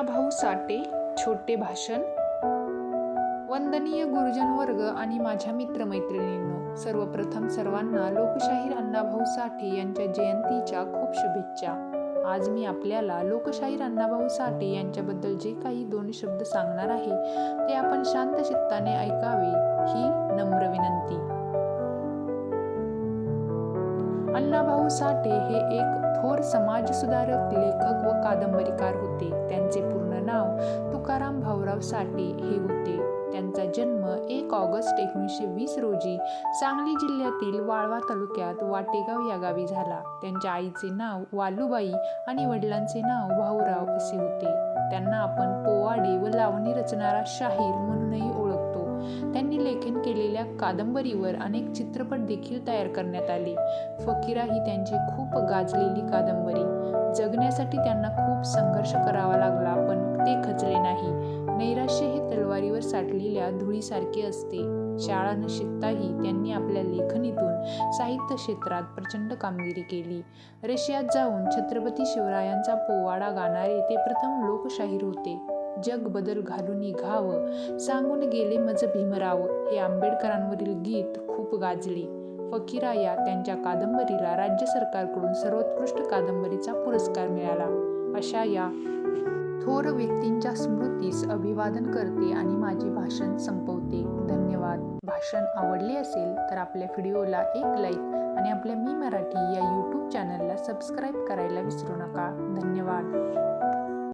भाऊ साठे छोटे भाषण. वंदनीय गुरुजन वर्ग आणि माझ्या मित्रमैत्रिणींनो सर्वप्रथम सर्वांना लोकशाहीर अण्णाभाऊ साठे यांच्या जयंतीच्या खूप शुभेच्छा. आज मी आपल्याला लोकशाहीर अण्णाभाऊ साठे यांच्याबद्दल जे काही दोन शब्द सांगणार आहे ते आपण शांत चित्ताने ऐकावे ही नम्र विनंती. अण्णाभाऊ साठे हे एक थोर समाजसुधारक लेखक व कादंबरीकार होते. तुकाराम भाऊराव साठे हे होते. त्यांचा जन्म एक ऑगस्ट एकोणीसशे वीस रोजी सांगली जिल्ह्यातील वाळवा तालुक्यात वाटेगाव या गावी झाला. त्यांच्या आईचे नाव वालूबाई आणि वडिलांचे नाव भाऊराव असे होते. त्यांना आपण पोवाडे व लावणी रचणारा शाहीर म्हणूनही ओळखतो. त्यांनी लेखन केलेल्या कादंबरीवर अनेक चित्रपट देखील तयार करण्यात आले. फकीरा ही त्यांची खूप गाजलेली कादंबरी. जगण्यासाठी त्यांना खूप संघर्ष करावा लागला पण ते खचले नाही. नैराश्य हे तलवारीवर साठलेल्या धुळीसारखे असते. शाळा न शिकताही त्यांनी आपल्या लेखणीतून साहित्य क्षेत्रात प्रचंड कामगिरी केली. रशियात जाऊन छत्रपती शिवरायांचा पोवाडा गाणारे ते प्रथम लोकशाहीर होते. जग बदल घालून घावं सांगून गेले मज भीमराव हे आंबेडकरांवरील गीत खूप गाजले. फकीरा या त्यांच्या कादंबरीला राज्य सरकारकडून सर्वोत्कृष्ट कादंबरीचा पुरस्कार मिळाला. अशा या थोर व्यक्तींच्या स्मृतीस अभिवादन करते आणि माझे भाषण संपवते. धन्यवाद. भाषण आवडले असेल तर आपल्या व्हिडिओला एक लाईक आणि आपल्या मी मराठी या यूट्यूब चॅनलला सबस्क्राईब करायला विसरू नका.